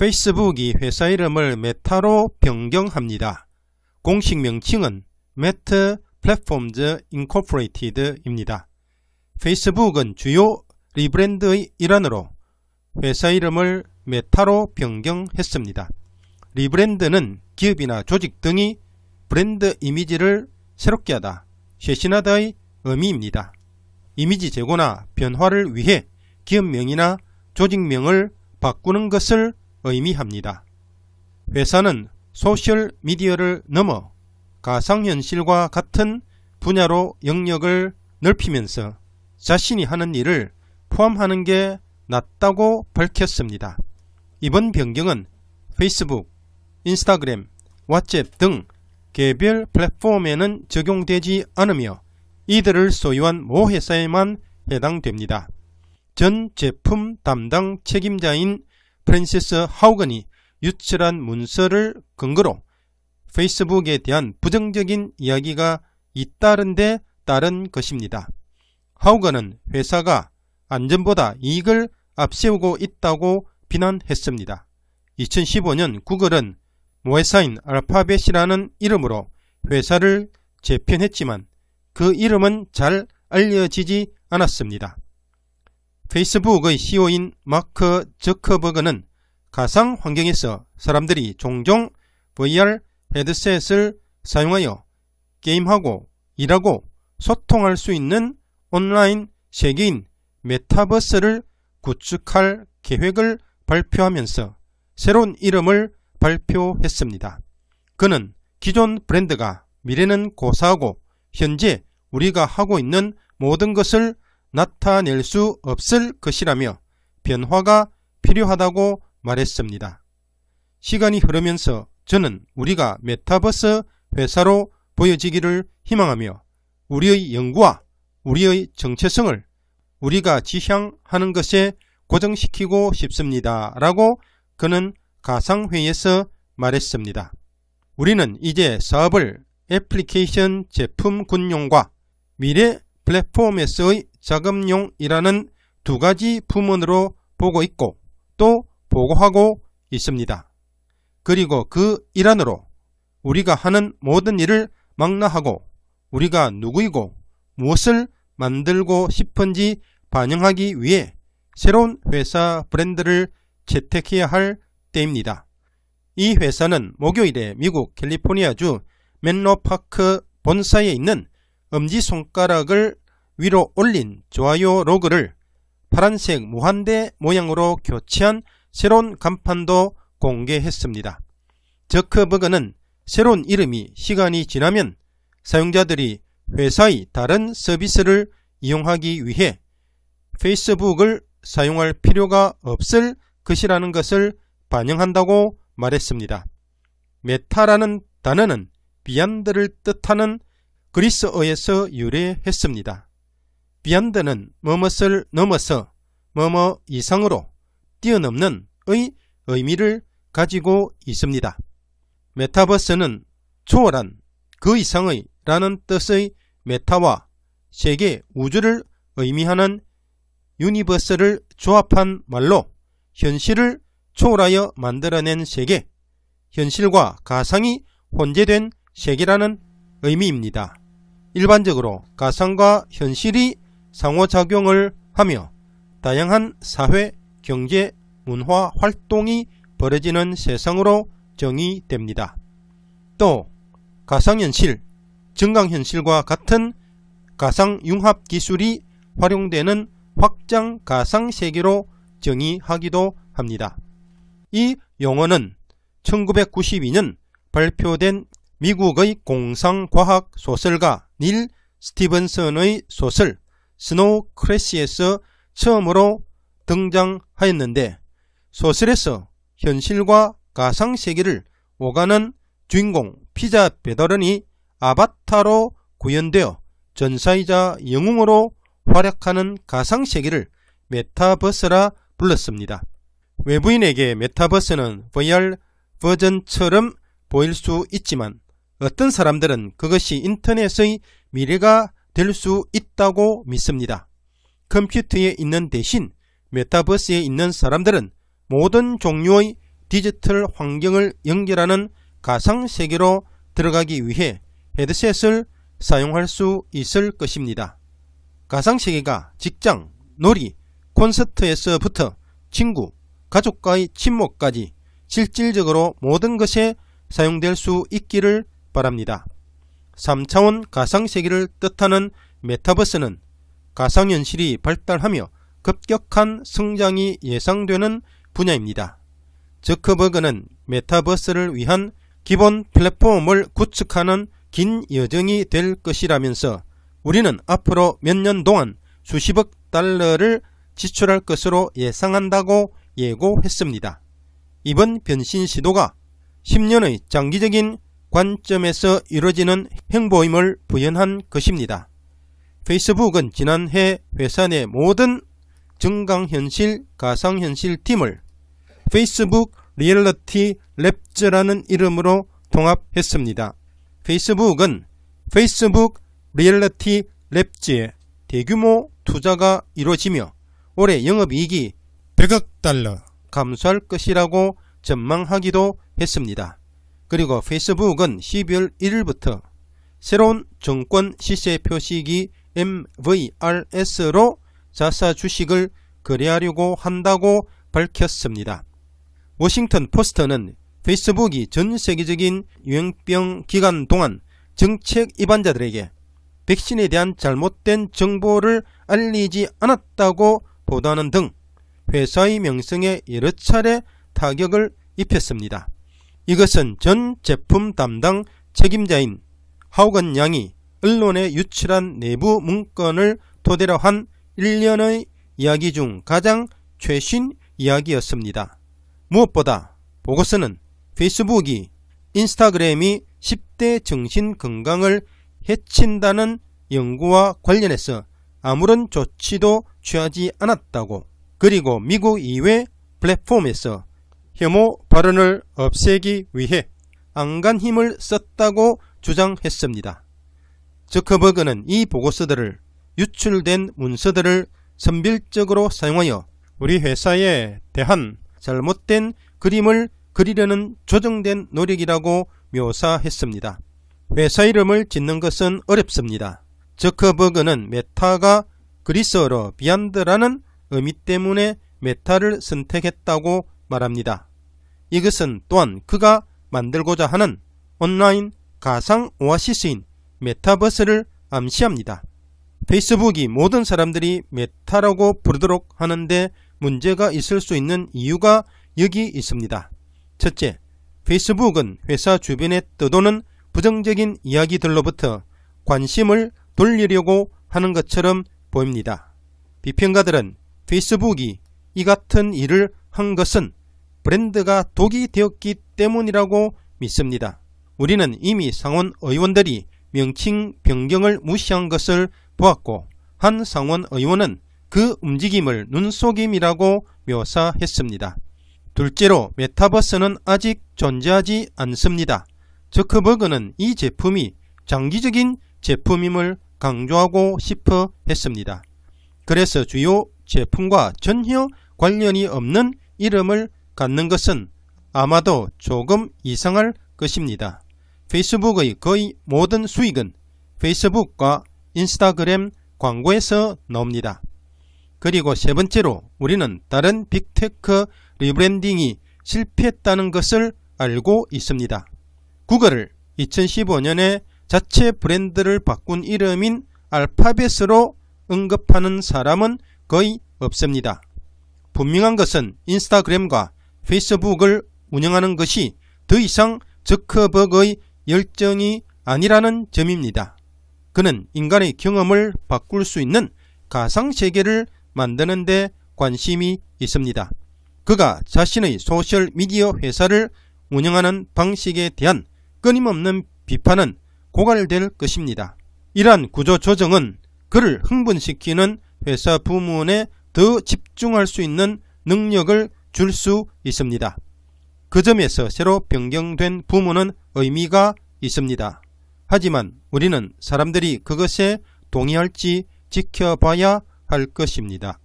페이스북이 회사 이름을 메타로 변경합니다. 공식 명칭은 메타 플랫폼즈 인코퍼레이티드입니다. 페이스북은 주요 리브랜드의 일환으로 회사 이름을 메타로 변경했습니다. 리브랜드는 기업이나 조직 등이 브랜드 이미지를 새롭게 하다, 쇄신하다의 의미입니다. 이미지 제고나 변화를 위해 기업명이나 조직명을 바꾸는 것을 의미합니다. 회사는 소셜 미디어를 넘어 가상현실과 같은 분야로 영역을 넓히면서 자신이 하는 일을 포함하는 게 낫다고 밝혔습니다. 이번 변경은 페이스북, 인스타그램, 왓츠앱 등 개별 플랫폼에는 적용되지 않으며 이들을 소유한 모 회사에만 해당됩니다. 전 제품 담당 책임자인 프랜시스 하우건이 유출한 문서를 근거로 페이스북에 대한 부정적인 이야기가 잇따른데 따른 것입니다. 하우건은 회사가 안전보다 이익을 앞세우고 있다고 비난했습니다. 2015년 구글은 모회사인 알파벳이라는 이름으로 회사를 재편했지만 그 이름은 잘 알려지지 않았습니다. 페이스북의 CEO인 마크 저커버그는 가상 환경에서 사람들이 종종 VR 헤드셋을 사용하여 게임하고 일하고 소통할 수 있는 온라인 세계인 메타버스를 구축할 계획을 발표하면서 새로운 이름을 발표했습니다. 그는 기존 브랜드가 미래는 고사하고 현재 우리가 하고 있는 모든 것을 나타낼 수 없을 것이라며 변화가 필요하다고 말했습니다. 시간이 흐르면서 저는 우리가 메타버스 회사로 보여지기를 희망하며 우리의 연구와 우리의 정체성을 우리가 지향하는 것에 고정시키고 싶습니다. 라고 그는 가상회의에서 말했습니다. 우리는 이제 사업을 애플리케이션 제품 군용과 미래 플랫폼에서의 자금용이라는 두 가지 부문으로 보고 있고 또 보고하고 있습니다. 그리고 그 일환으로 우리가 하는 모든 일을 망라하고 우리가 누구이고 무엇을 만들고 싶은지 반영하기 위해 새로운 회사 브랜드를 채택해야 할 때입니다. 이 회사는 목요일에 미국 캘리포니아주 맨로파크 본사에 있는 엄지손가락을 위로 올린 좋아요 로그를 파란색 무한대 모양으로 교체한 새로운 간판도 공개했습니다. 저크버그는 새로운 이름이 시간이 지나면 사용자들이 회사의 다른 서비스를 이용하기 위해 페이스북을 사용할 필요가 없을 것이라는 것을 반영한다고 말했습니다. 메타라는 단어는 비안드를 뜻하는 그리스어에서 유래했습니다. 비안드는 뭐뭇을 넘어서 뭐뭐 이상으로 뛰어넘는 의 의미를 가지고 있습니다. 메타버스는 초월한 그 이상의 라는 뜻의 메타와 세계 우주를 의미하는 유니버스를 조합한 말로 현실을 초월하여 만들어낸 세계, 현실과 가상이 혼재된 세계라는 의미입니다. 일반적으로 가상과 현실이 상호작용을 하며 다양한 사회, 경제, 문화 활동이 벌어지는 세상으로 정의됩니다. 또 가상현실, 증강현실과 같은 가상융합 기술이 활용되는 확장 가상 세계로 정의하기도 합니다. 이 용어는 1992년 발표된 미국의 공상과학 소설가 닐 스티븐슨의 소설 스노우 크래시에서 처음으로 등장하였는데 소설에서 현실과 가상 세계를 오가는 주인공 피자 배달원이 아바타로 구현되어 전사이자 영웅으로 활약하는 가상 세계를 메타버스라 불렀습니다. 외부인에게 메타버스는 VR 버전처럼 보일 수 있지만 어떤 사람들은 그것이 인터넷의 미래가 될 수 있다고 믿습니다. 컴퓨터에 있는 대신 메타버스에 있는 사람들은 모든 종류의 디지털 환경을 연결하는 가상세계로 들어가기 위해 헤드셋을 사용할 수 있을 것입니다. 가상세계가 직장, 놀이, 콘서트에서부터 친구, 가족과의 친목까지 실질적으로 모든 것에 사용될 수 있기를 바랍니다. 3차원 가상세계를 뜻하는 메타버스는 가상현실이 발달하며 급격한 성장이 예상되는 분야입니다. 저커버그는 메타버스를 위한 기본 플랫폼을 구축하는 긴 여정이 될 것이라면서 우리는 앞으로 몇 년 동안 수십억 달러를 지출할 것으로 예상한다고 예고했습니다. 이번 변신 시도가 10년의 장기적인 관점에서 이루어지는 행보임을 부연한 것입니다. 페이스북은 지난해 회사 내 모든 증강현실, 가상현실 팀을 페이스북 리얼리티 랩즈라는 이름으로 통합했습니다. 페이스북은 페이스북 리얼리티 랩즈에 대규모 투자가 이루어지며 올해 영업이익이 100억 달러 감소할 것이라고 전망하기도 했습니다. 그리고 페이스북은 12월 1일부터 새로운 정권 시세 표시기 MVRS로 자사 주식을 거래하려고 한다고 밝혔습니다. 워싱턴 포스터는 페이스북이 전 세계적인 유행병 기간 동안 정책 위반자들에게 백신에 대한 잘못된 정보를 알리지 않았다고 보도하는 등 회사의 명성에 여러 차례 타격을 입혔습니다. 이것은 전 제품 담당 책임자인 하우건 양이 언론에 유출한 내부 문건을 토대로 한 1년의 이야기 중 가장 최신 이야기였습니다. 무엇보다 보고서는 페이스북이 인스타그램이 10대 정신 건강을 해친다는 연구와 관련해서 아무런 조치도 취하지 않았다고 그리고 미국 이외 플랫폼에서 혐오 발언을 없애기 위해 안간 힘을 썼다고 주장했습니다. 저커버그는 이 보고서들을 유출된 문서들을 선별적으로 사용하여 우리 회사에 대한 잘못된 그림을 그리려는 조정된 노력이라고 묘사했습니다. 회사 이름을 짓는 것은 어렵습니다. 저커버그는 메타가 그리스어로 비안드라는 의미 때문에 메타를 선택했다고 말합니다. 이것은 또한 그가 만들고자 하는 온라인 가상 오아시스인 메타버스를 암시합니다. 페이스북이 모든 사람들이 메타라고 부르도록 하는데 문제가 있을 수 있는 이유가 여기 있습니다. 첫째, 페이스북은 회사 주변에 떠도는 부정적인 이야기들로부터 관심을 돌리려고 하는 것처럼 보입니다. 비평가들은 페이스북이 이 같은 일을 한 것은 브랜드가 독이 되었기 때문이라고 믿습니다. 우리는 이미 상원 의원들이 명칭 변경을 무시한 것을 보았고 한 상원 의원은 그 움직임을 눈속임이라고 묘사했습니다. 둘째로 메타버스는 아직 존재하지 않습니다. 저크버그는 이 제품이 장기적인 제품임을 강조하고 싶어 했습니다. 그래서 주요 제품과 전혀 관련이 없는 이름을 갖는 것은 아마도 조금 이상할 것입니다. 페이스북의 거의 모든 수익은 페이스북과 인스타그램 광고에서 나옵니다. 그리고 세 번째로 우리는 다른 빅테크 리브랜딩이 실패했다는 것을 알고 있습니다. 구글을 2015년에 자체 브랜드를 바꾼 이름인 알파벳으로 언급하는 사람은 거의 없습니다. 분명한 것은 인스타그램과 페이스북을 운영하는 것이 더 이상 저커버그의 열정이 아니라는 점입니다. 그는 인간의 경험을 바꿀 수 있는 가상세계를 만드는 데 관심이 있습니다. 그가 자신의 소셜미디어 회사를 운영하는 방식에 대한 끊임없는 비판은 고갈될 것입니다. 이러한 구조 조정은 그를 흥분시키는 회사 부문에 더 집중할 수 있는 능력을 줄 수 있습니다. 그 점에서 새로 변경된 부문은 의미가 있습니다. 하지만 우리는 사람들이 그것에 동의할지 지켜봐야 할 것입니다.